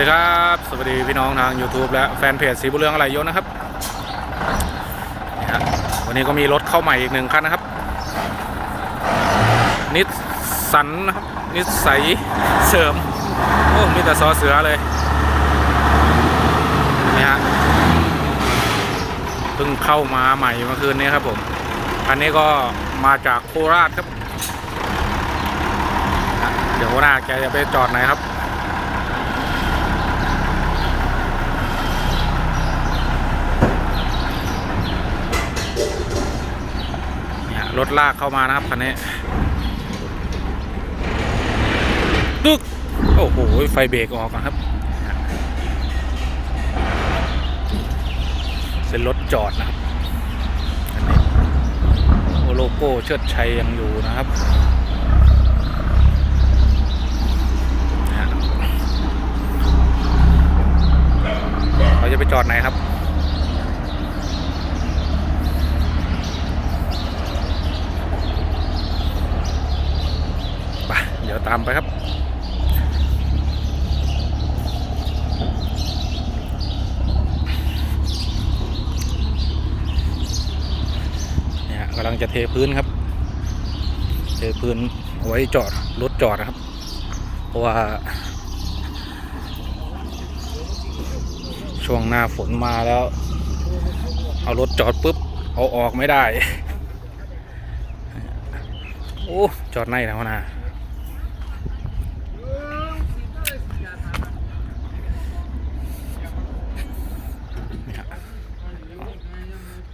สวัสดีครับ สวัสดีพี่น้องทาง YouTube และแฟนเพจสีบุเรืองอะไรยศนะครับนี่ฮะวันนี้ก็มีรถเข้าใหม่อีกหนึ่งคันนะครับ นิสสันนะครับ นิสสัยเสริม โอ้มีแต่ซอเสือเลยนี่ฮะเพิ่งเข้ามาใหม่เมื่อคืนนี้ครับผมคันนี้ก็มาจากโคราชครับ เดี๋ยวหัวหน้าแกจะไปจอดไหนครับ เนี่ย รถลากเข้ามานะครับคันนี้ตึกโอ้โหไฟเบรกออกนะครับเป็นรถจอดนะครับคันนี้โอโลโก้เชิดชัยยังอยู่นะครับเขาจะไปจอดไหนครับ ไปเดี๋ยว ตามไปครับ เนี่ยกำลังจะเทพื้นครับ เทพื้นไว้จอดรถจอดนะครับ เพราะว่า ช่วงหน้าฝนมาแล้ว เอารถจอดปุ๊บ เอาออกไม่ได้ โอ้ จอดในแล้วนะนี่ฮะ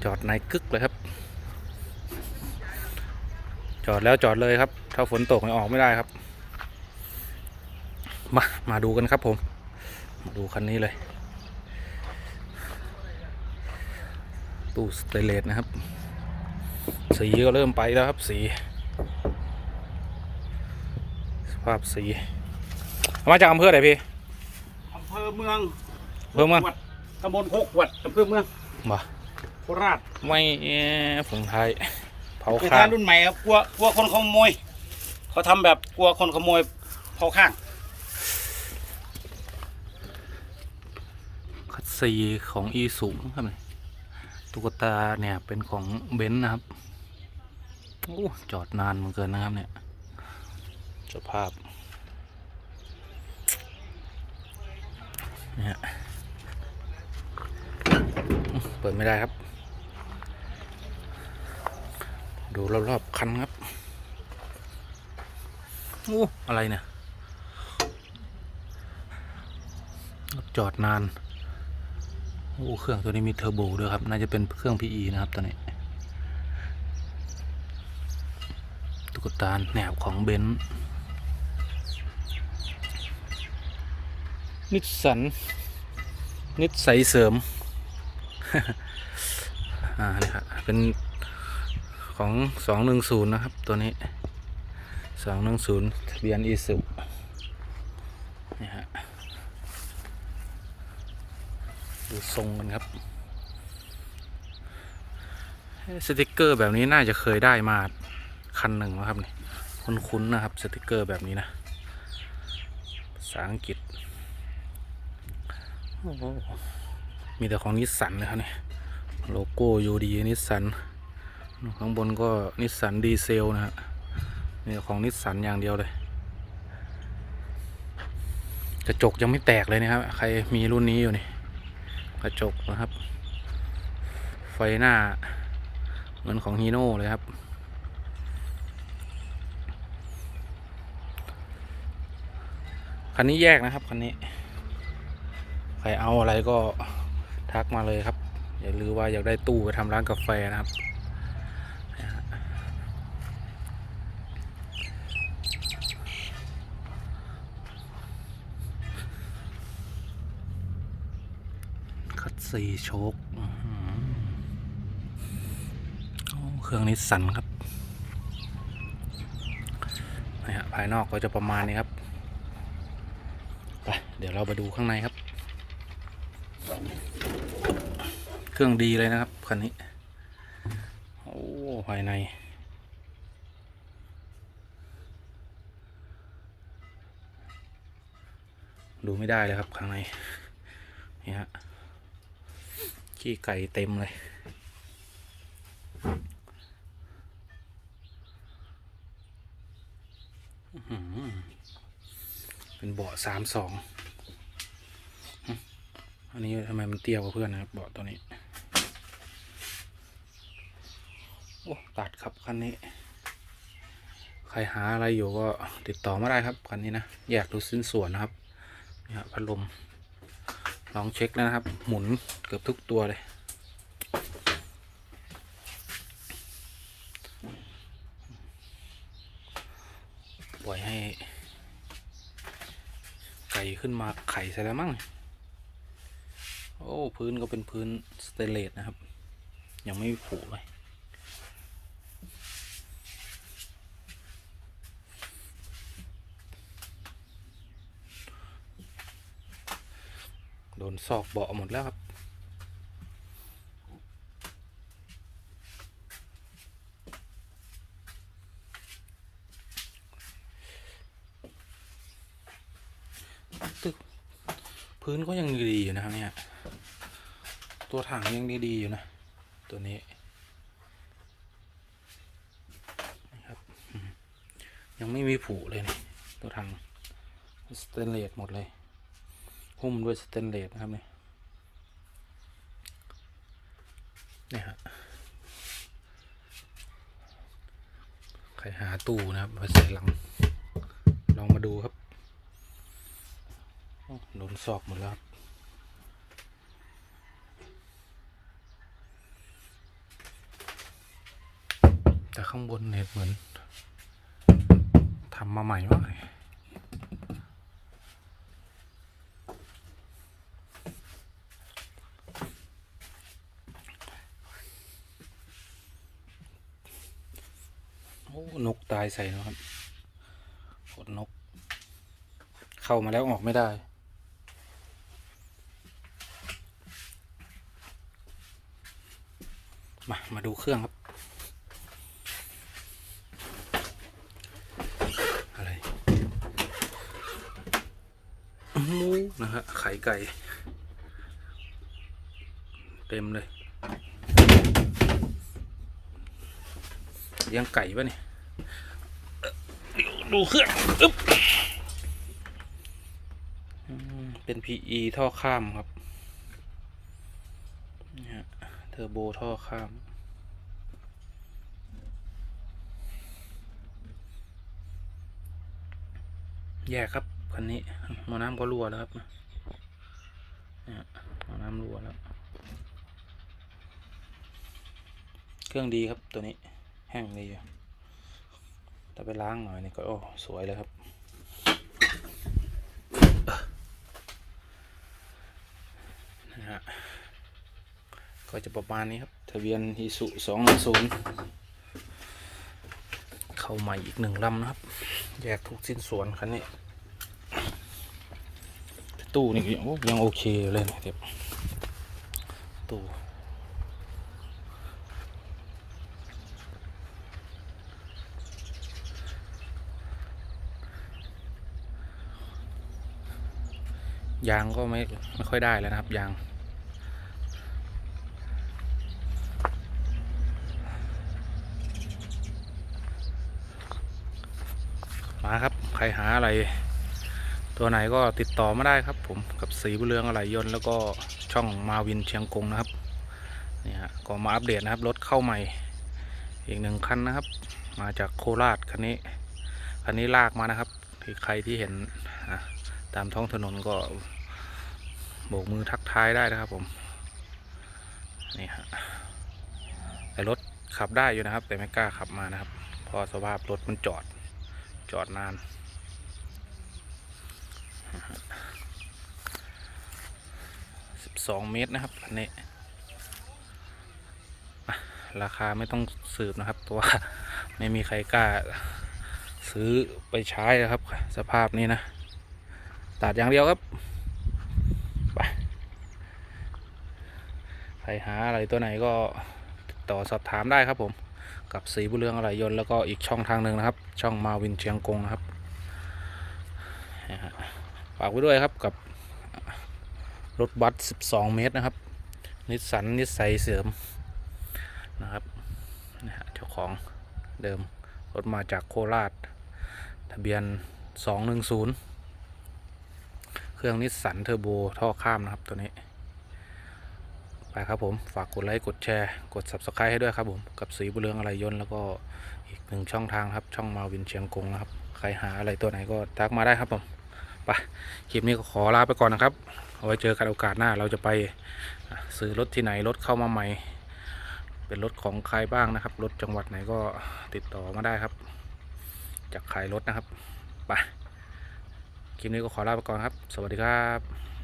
จอดในกึกเลยครับ จอดแล้วจอดเลยครับ ถ้าฝนตกเนี่ยออกไม่ได้ครับ มา มาดูกันครับผม มาดูคันนี้เลย ตู้สเตนเลสนะครับ สีก็เริ่มไปแล้วครับ สี สภาพสีเอามาจากอำเภอไหนพี่อำเภอเมืองอำเภอเมืองวัดตำบลหกวัดอำเภอเมืองบ่ โคราชไม่เอ่อผงไทยเผาเป็นข้าทางรุ่นใหม่ครับกลัวกลัวคนขโมย เขาทำแบบกลัวคนขโมยเผาข้าง คัดซีของอีสูงครับนี่ตุ๊กตาเนี่ยเป็นของเบนซ์นะครับโอ้จอดนานเหมือนเกินนะครับเนี่ยสภาพเนี่ยเปิดไม่ได้ครับ ดูรอบๆคันครับโอ้อะไรเนี่ยจอดนานโอ้เครื่องตัวนี้มีเทอร์โบด้วยครับ น่าจะเป็นเครื่อง PE นะครับตัวนี้ตุ๊กตาแหนบของเบนซ์นิสสัน นิสสัยเสริม อ่า นี่ครับ เป็น ของ210นะครับ ตัวนี้210ทะเบียนอีสุนี่ฮะดูทรงกันครับ สติกเกอร์แบบนี้น่าจะเคยได้มาคันหนึ่งแล้วครับนี่คุ้นๆนะครับ สติกเกอร์แบบนี้นะภาษาอังกฤษโอ้โหมีแต่ของนิสสันนะครับนี่โลโก้ยูดีนิสสัน ข้างบนก็นิสสันดีเซลนะฮะมีแต่ของนิสสันอย่างเดียวเลย กระจกยังไม่แตกเลยนะครับ ใครมีรุ่นนี้อยู่นี่ กระจกนะครับ ไฟหน้า เหมือนของฮีโน่เลยครับคันนี้แยกนะครับคันนี้ ใครเอาอะไรก็ทักมาเลยครับ อย่าลืมว่าอยากได้ตู้ไปทำร้านกาแฟนะครับ คัดซีโชคเครื่องนี้สั่นครับนี่ฮะภายนอกก็จะประมาณนี้ครับ ไป เดี๋ยวเราไปดูข้างในครับ เครื่องดีเลยนะครับคันนี้ โอ้ ภายใน ดูไม่ได้เลยครับข้างในนี่ฮะ ขี้ไก่เต็มเลย เป็นเบาะสามสอง อันนี้ทำไมมันเตี้ยกว่าเพื่อนนะครับเบาะตัวนี้ โอ้ ตัดครับคันนี้ ใครหาอะไรอยู่ก็ติดต่อมาได้ครับคันนี้นะแยกดูสิ้นส่วนนะครับ นี่ฮะพัดลม ลองเช็คแล้วนะครับ หมุนเกือบทุกตัวเลยปล่อยให้ ไก่ขึ้นมาไข่ใส่แล้วมั้งโอ้ พื้นก็เป็นพื้นสเตเลสนะครับ ยังไม่ผุเลย โดนซอกเบาะหมดแล้วครับ ตึก พื้นก็ยังดีอยู่นะครับเนี่ย ตัวถังยังดีๆอยู่นะ ตัวนี้นะครับยังไม่มีผุเลยนี่ตัวถังสเตนเลสหมดเลย หุ้มด้วยสเตนเลสนะครับเนี่ยเนี่ยฮะใครหาตู้นะครับมาใส่หลัง ลองมาดูครับโอ้โดนซอกหมดแล้วครับแต่ข้างบนเนี่ยเหมือนทำมาใหม่มากเลย โอ้นกตายใส่นะครับขนนก เข้ามาแล้วออกไม่ได้ มา มาดูเครื่องครับ อะไรหมูนะฮะไข่ไก่ เต็มเลยเลี้ยงไก่ปะเนี่ย ดูเครื่องอึ๊บเป็น PE ท่อข้ามครับเนี่ยฮะเทอร์โบท่อข้ามแยกครับคันนี้หมอน้ำก็รั่วแล้วครับเนี่ยหมอน้ำรั่วแล้ว เครื่องดีครับตัวนี้แห้งดีอยู่ ถ้าไปล้างหน่อยนี่ก็โอ้สวยเลยครับ นะฮะ ก็จะประมาณนี้ครับ ทะเบียนฮิสุสองหนึ่งศูนย์เข้าใหม่อีกหนึ่งลำนะครับ แยกทุกสิ้นส่วนคันนี้ ตู้นี่ยังโอเคเลยนะครับตู้ ยางก็ไม่ไม่ค่อยได้แล้วนะครับยาง มาครับใครหาอะไร ตัวไหนก็ติดต่อมาได้ครับผมกับสีบุเรืองอะไรยนต์แล้วก็ช่องมาวินเชียงกงนะครับเนี่ยฮะก็มาอัปเดตนะครับรถเข้าใหม่ อีกหนึ่งคันนะครับ มาจากโคราชคันนี้คันนี้ลากมานะครับที่ใครที่เห็น ตามท้องถนนก็โบกมือทักทายได้นะครับผม นี่ฮะแต่รถขับได้อยู่นะครับ แต่ไม่กล้าขับมานะครับเพราะสภาพรถมันจอดจอดนานสิบสองเมตรนะครับอันนี้อะราคาไม่ต้องสืบนะครับ เพราะว่าไม่มีใครกล้าซื้อไปใช้นะครับ สภาพนี้นะ ตัดอย่างเดียวครับ ไปใครหาอะไรตัวไหนก็ติดต่อสอบถามได้ครับผม กับสีบุเรืองอะไรยนต์แล้วก็อีกช่องทางหนึ่งนะครับ ช่องมาวินเชียงกงนะครับฝากไว้ด้วยครับกับรถบัส 12 เมตรนะครับ นิสสันนิสสัยเสริมนะครับนะฮะเจ้าของเดิม รถมาจากโคราช ทะเบียน 210 รื่องนิสสันเทอร์โบท่อข้ามนะครับตัวนี้ ไปครับผม ฝากกดไลค์ กดแชร์ กด Subscribe ให้ด้วยครับผม กับสีบุเรืองอะไรยนต์แล้วก็อีกหนึ่งช่องทางครับ ช่องมาวินเชียงกงนะครับ ใครหาอะไรตัวไหนก็ทักมาได้ครับผมไปคลิปนี้ก็ขอลาไปก่อนนะครับ เอาไว้เจอกันโอกาสหน้าเราจะไปซื้อรถที่ไหนรถเข้ามาใหม่ เป็นรถของใครบ้างนะครับ รถจังหวัดไหนก็ติดต่อมาได้ครับ จากขายรถนะครับไป คลิปนี้ก็ขอลาไปก่อนครับ สวัสดีครับ